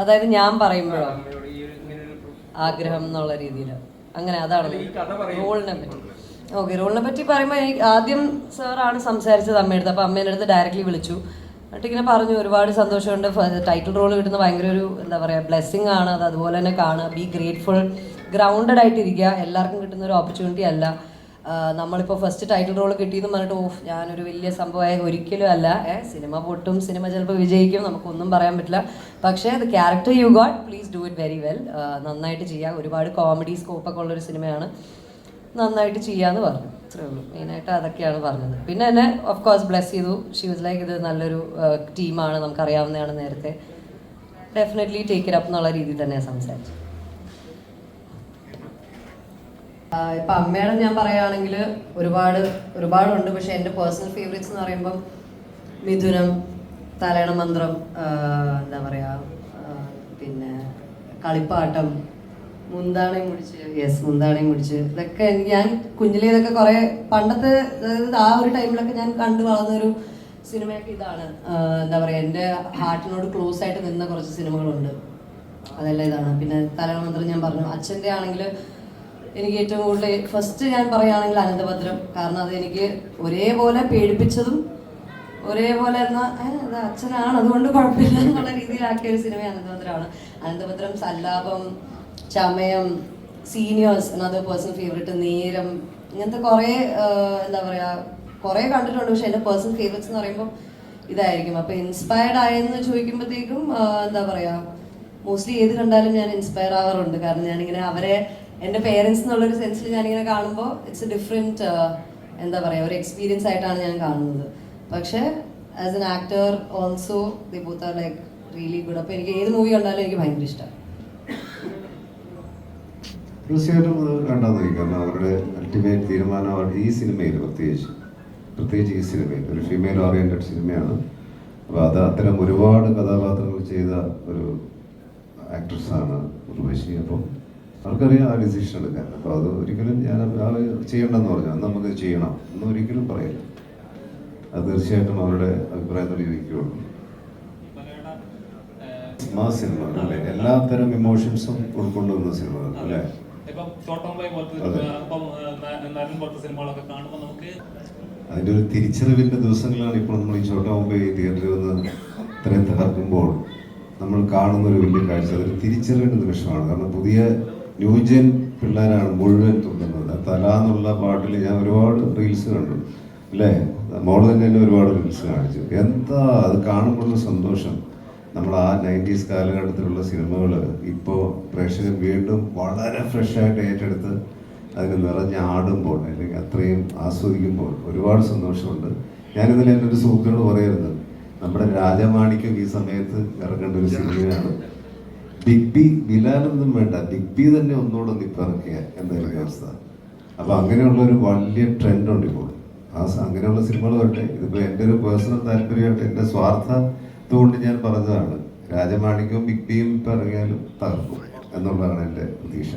അതായത് ഞാൻ പറയുമ്പോഴോ ആഗ്രഹം എന്നുള്ള രീതിയിൽ അങ്ങനെ അതാണ്. റോളിനെ പറ്റി. ഓക്കെ റോളിനെ പറ്റി പറയുമ്പോൾ എനിക്ക് ആദ്യം സാറാണ് സംസാരിച്ചത് അമ്മയുടെ അപ്പോൾ അമ്മേന്റെ അടുത്ത് ഡയറക്റ്റ്ലി വിളിച്ചു. എന്നിട്ട് ഇങ്ങനെ പറഞ്ഞു ഒരുപാട് സന്തോഷമുണ്ട്. ടൈറ്റിൽ റോൾ കിട്ടുന്ന ഭയങ്കര ഒരു എന്താ പറയുക ബ്ലെസ്സിങ് ആണ്. അത് അതുപോലെ തന്നെ കാണുക. ബി ഗ്രേറ്റ്ഫുൾ ഗ്രൗണ്ടഡ് ആയിട്ടിരിക്കുക. എല്ലാവർക്കും കിട്ടുന്ന ഒരു ഓപ്പർച്യൂണിറ്റി അല്ല. നമ്മളിപ്പോൾ ഫസ്റ്റ് ടൈറ്റിൽ റോൾ കിട്ടിയെന്ന് പറഞ്ഞിട്ട് ഓഫ് ഞാനൊരു വലിയ സംഭവമായ ഒരിക്കലും അല്ല. സിനിമ പൊട്ടും സിനിമ ചിലപ്പോൾ വിജയിക്കും നമുക്കൊന്നും പറയാൻ പറ്റില്ല. പക്ഷേ അത് character you got please do it very well നന്നായിട്ട് ചെയ്യുക ഒരുപാട് കോമഡി സ്കോപ്പൊക്കെ ഉള്ളൊരു സിനിമയാണ്. നന്നായിട്ട് ചെയ്യാന്ന് പറഞ്ഞു. അത്രേ ഉള്ളൂ. മെയിനായിട്ട് അതൊക്കെയാണ് പറഞ്ഞത്. പിന്നെ എന്നെ ഓഫ് കോഴ്സ് ബ്ലെസ് ചെയ്തു. ഷീ വാസ് ലൈക്ക് ഇത് നല്ലൊരു ടീമാണ് നമുക്കറിയാവുന്നതാണ് നേരത്തെ. ഡെഫിനറ്റ്ലി ടേക്ക് ഇറ്റ് അപ്പ് എന്നുള്ള രീതിയിൽ തന്നെയാണ് സംസാരിച്ചത്. ഇപ്പൊ അമ്മയുടെ ഞാൻ പറയുകയാണെങ്കിൽ ഒരുപാട് ഒരുപാടുണ്ട്. പക്ഷെ എന്റെ പേഴ്സണൽ ഫേവറേറ്റ്സ് എന്ന് പറയുമ്പം മിഥുനം തലയണ മന്ത്രം എന്താ പറയാ പിന്നെ കളിപ്പാട്ടം മുന്താണി മുടിച്ച് യെസ് മുന്താണി മുടിച്ച് ഇതൊക്കെ ഞാൻ കുഞ്ഞിലെ ഇതൊക്കെ കുറേ പണ്ടത്തെ ആ ഒരു ടൈമിലൊക്കെ ഞാൻ കണ്ടു വളർന്നൊരു സിനിമയൊക്കെ ഇതാണ്. എന്താ പറയുക എന്റെ ഹാർട്ടിനോട് ക്ലോസ് ആയിട്ട് നിന്ന കുറച്ച് സിനിമകളുണ്ട്. അതെല്ലാം ഇതാണ്. പിന്നെ തലയണ മന്ത്രം ഞാൻ പറഞ്ഞു. അച്ഛന്റെ ആണെങ്കിൽ എനിക്ക് ഏറ്റവും കൂടുതൽ ഫസ്റ്റ് ഞാൻ പറയുകയാണെങ്കിൽ അനന്തഭദ്രം. കാരണം അത് എനിക്ക് ഒരേപോലെ പേടിപ്പിച്ചതും ഒരേപോലെ എന്നാ "ഏ, അത് അച്ഛനാണ്. അതുകൊണ്ട് കുഴപ്പമില്ല എന്നുള്ള രീതിയിലാക്കിയ ഒരു സിനിമ അനന്തഭദ്രമാണ്. അനന്തഭദ്രം സല്ലാപം ചമയം സീനിയേഴ്സ് എന്നത് പേഴ്സണൽ ഫേവറേറ്റ് നേരം ഇങ്ങനത്തെ കുറേ എന്താ പറയുക കുറേ കണ്ടിട്ടുണ്ട്. പക്ഷെ എന്റെ പേഴ്സണൽ ഫേവറേറ്റ്സ് എന്ന് പറയുമ്പോൾ ഇതായിരിക്കും. അപ്പോൾ ഇൻസ്പയർഡ് ആയെന്ന് ചോദിക്കുമ്പോഴത്തേക്കും എന്താ പറയുക മോസ്റ്റ്ലി ഏത് കണ്ടാലും ഞാൻ ഇൻസ്പയർ ആവാറുണ്ട്. കാരണം ഞാനിങ്ങനെ അവരെ എന്റെ പേരൻസ് എന്നുള്ളൊരു സെൻസിൽ ഞാനിങ്ങനെ കാണുമ്പോൾ ഇറ്റ്സ് എ ഡിഫറെന്റ് എന്താ പറയുക ഒരു എക്സ്പീരിയൻസ് ആയിട്ടാണ് ഞാൻ കാണുന്നത്. പക്ഷേ as an actor also the both are like really good അപ്പോൾ എനിക്ക് ഏത് മൂവി കണ്ടാലും എനിക്ക് ഭയങ്കര ഇഷ്ടം. തീർച്ചയായിട്ടും അത് അവരുടെ അൾട്ടിമേറ്റ് തീരുമാനം ഈ സിനിമയിൽ പ്രത്യേകിച്ച് പ്രത്യേകിച്ച് ഈ സിനിമയിൽ ഒരു ഫീമെയിൽ ഓറിയന്റഡ് സിനിമയാണ് അപ്പോൾ അത് അത്തരം ഒരുപാട് കഥാപാത്രങ്ങൾ ചെയ്ത ഒരു ആക്ട്രസ് ആണ് ഉർവശി. അപ്പം അവർക്കറിയാം ആ ഡിസിഷൻ എടുക്കാൻ. അപ്പോൾ അത് ഒരിക്കലും ഞാൻ ആ ചെയ്യണമെന്ന് പറഞ്ഞു. അന്ന് നമുക്ക് ചെയ്യണം. എന്ന് ഒരിക്കലും പറയില്ല. അത് തീർച്ചയായിട്ടും അവരുടെ അഭിപ്രായത്തോട് യോജിക്കുകയുള്ളൂ ആ സിനിമ അല്ലേ? എല്ലാത്തരം ഇമോഷൻസും ഉൾക്കൊള്ളുന്ന സിനിമ അല്ലേ? അതിന്റെ ഒരു തിരിച്ചറിവിന്റെ ദിവസങ്ങളാണ് ഇപ്പോൾ നമ്മൾ ഈ ചോട്ടാ മുമ്പേ ഈ തിയേറ്ററിൽ വന്ന് ഇത്രയും തകർക്കുമ്പോൾ നമ്മൾ കാണുന്ന ഒരു വലിയ കാഴ്ച. അതൊരു തിരിച്ചറിവിന്റെ നിമിഷമാണ്. കാരണം പുതിയ ന്യൂജൻ പിള്ളേരാണ് മുഴുവൻ തുന്നുന്നത്. തല എന്നുള്ള പാട്ടിൽ ഞാൻ ഒരുപാട് റീൽസ് കണ്ടു. അല്ലേ? മോൾ തന്നെ തന്നെ ഒരുപാട് റീൽസ് കാണിച്ചു. എന്താ? അത് കാണുമ്പോഴുള്ള സന്തോഷം. നമ്മൾ ആ നയന്റീസ് കാലഘട്ടത്തിലുള്ള സിനിമകൾ ഇപ്പോൾ പ്രേക്ഷകർ വീണ്ടും വളരെ ഫ്രഷായിട്ട് ഏറ്റെടുത്ത് അതിന് നിറഞ്ഞാടുമ്പോൾ അല്ലെങ്കിൽ അത്രയും ആസ്വദിക്കുമ്പോൾ ഒരുപാട് സന്തോഷമുണ്ട്. ഞാനിന്നലെ എന്റെ ഒരു സുഹൃത്തിനോട് പറയുന്നത് നമ്മുടെ രാജമാണിക്യം ഈ സമയത്ത് ഇറങ്ങേണ്ട ഒരു സിനിമയാണ്. ബിഗ് ബി വേണ്ട. ബിഗ് ബി തന്നെ ഒന്നുകൂടെ ഒന്ന് എന്നൊരു അവസ്ഥ. അപ്പൊ അങ്ങനെയുള്ള ഒരു വലിയ ട്രെൻഡ് ഉണ്ട് ഇപ്പോൾ. ആ അങ്ങനെയുള്ള സിനിമകൾ വരട്ടെ. ഇതിപ്പോ എന്റെ ഒരു പേഴ്സണൽ താല്പര്യമായിട്ട് എന്റെ സ്വാർത്ഥത്തുകൊണ്ട് ഞാൻ പറഞ്ഞതാണ്. രാജമാണിക്യവും ബിഗ് ബിയും ഇപ്പം ഇറങ്ങിയാലും തകർക്കും എന്നുള്ളതാണ് എന്റെ പ്രതീക്ഷ.